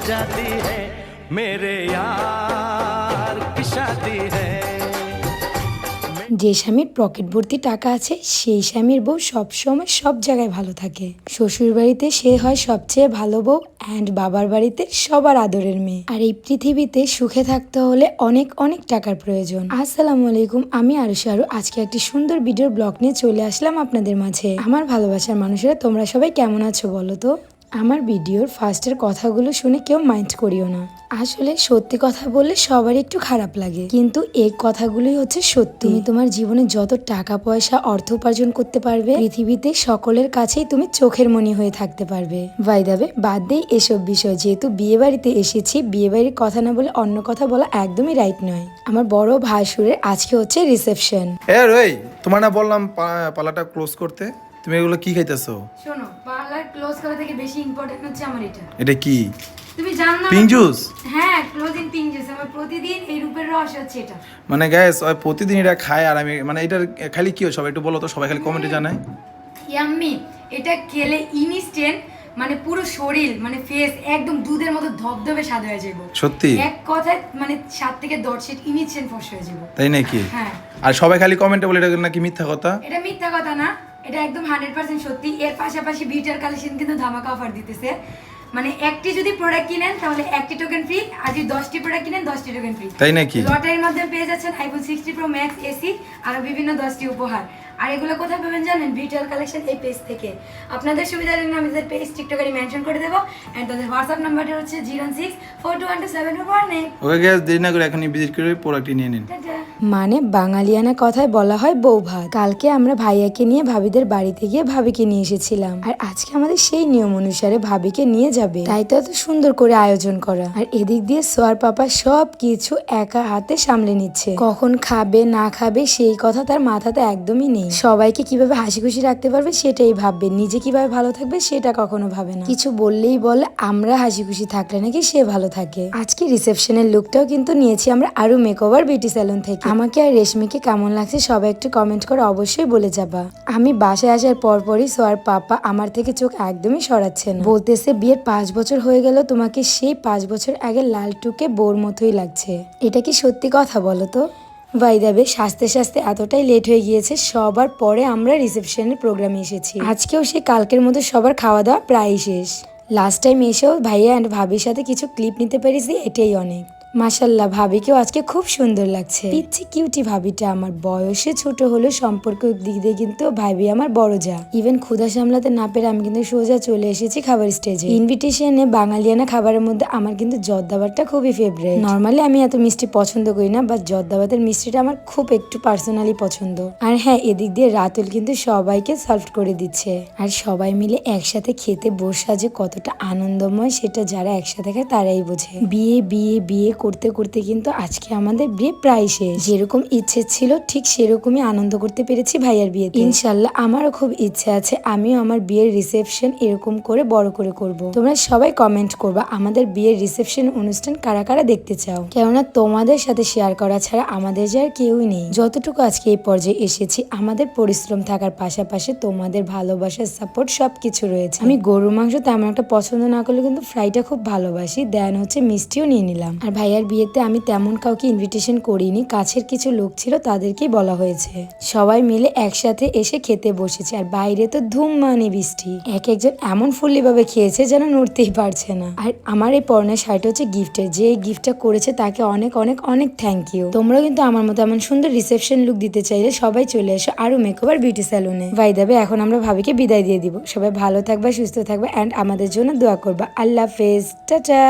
जाती है मेरे यार की शादी है যে স্বামীর পকেট ভর্তি টাকা আছে সেই স্বামীর বউ সবসময় সব জায়গায় ভালো থাকে শ্বশুর বাড়িতে সে হয় সবচেয়ে ভালো বউ অ্যান্ড বাবার বাড়িতে সবার আদরের মেয়ে আর এই পৃথিবীতে সুখে থাকতে হলে অনেক অনেক টাকার প্রয়োজন আসসালামু আলাইকুম আমি আরু শাহরু আজকে একটি সুন্দর ভিডিওর ব্লগ নিয়ে চলে আসলাম আপনাদের মাঝে আমার ভালোবাসার মানুষেরা তোমরা সবাই কেমন আছো বলো তো আমার ভিডিওর ফার্স্টের কথাগুলো শুনে কেউ মাইন্ড করিও না। আসলে সত্যি কথা বললে সবারই একটু খারাপ লাগে। কিন্তু এই কথাগুলোই হচ্ছে সত্যি। তুমি তোমার জীবনে যত টাকা, পয়সা, অর্থ উপার্জন করতে পারবে, পৃথিবীতে সকলের কাছেই তুমি চোখের মনি হয়ে থাকতে পারবে। ভাইদাবে বাদ দেই এসব বিষয়। যেহেতু বিয়ে বাড়িতে এসেছি বিয়ে বাড়ির কথা না বলে অন্য কথা বলা একদমই রাইট নয়। আমার বড় ভাসুরের আজকে হচ্ছে রিসেপশন তোমার না বললাম পালাটা ক্লোজ করতে? তুমি এগুলো কি খাইতেছো? শোনো পার্লার ক্লোজ করা থেকে বেশি ইম্পর্টেন্ট হচ্ছে আমার এটা। এটা কি? তুমি জানো না পিঙ্ক জুস? হ্যাঁ ক্লোজিং পিঙ্ক জুস আমার প্রতিদিন এই রূপের রস হচ্ছে এটা। মানে গ্যাস ওই প্রতিদিন এটা খায় আর আমি মানে এটা খালি কি হয় সবাই একটু বলো তো সবাই খালি কমেন্টে জানায়। ইয়াম্মি এটা খেলে ইনস্ট্যান্ট মানে পুরো শরীর মানে ফেস একদম দুধের মতো ধবধবে সাদা হয়ে যাব সত্যি? এক কথায় মানে সাত থেকে দশ সেট ইনস্ট্যান্ট ফস হয়ে যাব তাই নাকি? হ্যাঁ। আর সবাই খালি কমেন্টে বলে এটা নাকি মিথ্যা কথা? এটা মিথ্যা কথা না। এটা একদম হান্ড্রেড পার্সেন্ট সত্যি। এর পাশাপাশি বিউটার কালেকশন কিন্তু ধামাকা অফার দিতেছে। মানে একটি যদি প্রোডাক্ট কিনেন তাহলে একটি টোকেন ফ্রি আর যদি দশটি প্রোডাক্ট কিনেন দশটি টোকেন ফ্রি তাই নাকি? লটারির মাধ্যমে পেয়ে যাচ্ছেন iPhone sixty pro max AC আরও বিভিন্ন দশটি উপহার। আর এগুলো কোথায় পাবেন জানেন? বিটেল কালেকশন এই পেজ থেকে। আপনাদের সুবিধার জন্য আমি তাদের পেজ টিকটকারি মেনশন করে দেবো। এন্ড তাদের হোয়াটসঅ্যাপ নাম্বারটা হচ্ছে zero six four two one two seven four one eight okay guys দেরি না করে এখনই ভিজিট করে প্রোডাক্টটি নিয়ে নিন। মানে বাঙালিয়ানা কথায় বলা হয় বউ ভাত কালকে আমরা ভাইয়াকে নিয়ে ভাবিদের বাড়িতে গিয়ে ভাবিকে নিয়ে এসেছিলাম। আর আজকে আমাদের সেই নিয়ম অনুসারে ভাবিকে নিয়ে যাবে। তাই তো এত সুন্দর করে আয়োজন করা। আর এদিক দিয়ে সোয়ার পাপা সব কিছু একা হাতে সামলে নিচ্ছে। কখন খাবে, না খাবে, সেই কথা তার মাথাতে একদমই নেই। সবাইকে কীভাবে হাসি খুশি রাখতে পারবে সেটাই ভাববে। নিজে কীভাবে ভালো থাকবে সেটা কখনো ভাবে না। কিছু বললেই বলে, আমরা হাসি খুশি থাকলে নাকি সে ভালো থাকে। আজকে রিসেপশনের লুকটাও কিন্তু নিয়েছি আমরা আরও মেকওভার বিউটি স্যালন থেকে। আমাকে আর রেশমিকে কেমন লাগছে সবাই একটু কমেন্ট করে অবশ্যই বলে যাবা। আমি বাসায় আসার পরপরই সোয়ার পাপা আমার থেকে চোখ একদমই সরাচ্ছে না বলতেছে, বিয়ের পাঁচ বছর হয়ে গেল, তোমাকে সেই পাঁচ বছর আগে লালটুকে বোর মতোই লাগছে। এটা কি সত্যি কথা বলো তো? ভাইদাবে সাজতে সাজতে এতটাই লেট হয়ে গিয়েছে, সবার পরে আমরা রিসেপশনের প্রোগ্রামে এসেছি। আজকেও সে কালকের মতো সবার খাওয়া দাওয়া প্রায় শেষ। লাস্ট টাইম এসেও ভাইয়া অ্যান্ড ভাবির সাথে কিছু ক্লিপ নিতে পেরেছি, এটাই অনেক। মাসাল্লাহ ভাবিকেও আজকে খুব সুন্দর লাগছে। পিচ্ছি কিউটি ভাবিটা আমার বয়সে ছোট হলেও সম্পর্ক দিক দিয়ে কিন্তু ভাবি আমার বড় যা। ইভেন ক্ষুধা সামলাতে না পেরে আমি কিন্তু সোজা চলে এসেছি খাবার স্টেজে ইনভিটেশনে বাঙালিয়ানা খাবারের মধ্যে আমার কিন্তু জর্দাবারটা খুবই ফেভারিট নর্মালি আমি এত মিষ্টি পছন্দ করি না বাট জর্দাবাদের মিষ্টিটা আমার খুব একটু পার্সোনালি পছন্দ। আর হ্যাঁ এদিক দিয়ে রাতুল কিন্তু সবাইকে সার্ভ করে দিচ্ছে। আর সবাই মিলে একসাথে খেতে বসা যে কতটা আনন্দময়, সেটা যারা একসাথে খায় তারাই বোঝে। বিয়ে বিয়ে বিয়ে করতে করতে কিন্তু আজকে আমাদের বিয়ে প্রায় শেষ। যেরকম ইচ্ছে ছিল, ঠিক সেরকমই আনন্দ করতে পেরেছি ভাইয়ার বিয়ে ইনশাল্লাহ আমারও খুব ইচ্ছে আছে, আমিও আমার বিয়ের রিসেপশন এরকম করে বড় করে করব। তোমরা সবাই কমেন্ট করবা, আমাদের বিয়ের রিসেপশন অনুষ্ঠান কারা কারা দেখতে চাও? কেননা তোমাদের সাথে শেয়ার করা ছাড়া আমাদের যে আর কেউই নেই। যতটুকু আজকে এই পর্যায়ে এসেছি, আমাদের পরিশ্রম থাকার পাশাপাশি তোমাদের ভালোবাসার সাপোর্ট সবকিছু রয়েছে। আমি গরুর মাংস তেমন একটা পছন্দ না করলে কিন্তু ফ্রাইটা খুব ভালোবাসি। দেন হচ্ছে মিষ্টিও নিয়ে নিলাম। আর ভাইয়ার বিয়েতে আমি তেমন কাউকে ইনভিটেশন করিনি। কাছের কিছু লোক ছিল, তাদেরকেই বলা হয়েছে। সবাই মিলে একসাথে এসে খেতে বসেছে, আর বাইরে তো ধুম মানে বৃষ্টি। এক একজন এমন ফুল্লি ভাবে খেয়েছে যেন নড়তেই পারছে না। আর আমার এই পর্ণের শাড়িটা হচ্ছে গিফটের, যে গিফটটা করেছে তাকে অনেক অনেক অনেক থ্যাংক ইউ তোমরাও কিন্তু আমার মতো এমন সুন্দর রিসেপশন লুক দিতে চাইলে সবাই চলে এসো আরও মেকওভার বিউটি স্যালুনে ভাই দেবে এখন আমরা ভাবিকে বিদায় দিয়ে দিব। সবাই ভালো থাকবে, সুস্থ থাকবে অ্যান্ড আমাদের জন্য দোয়া করবা। আল্লাহ হাফেজ। টাটা!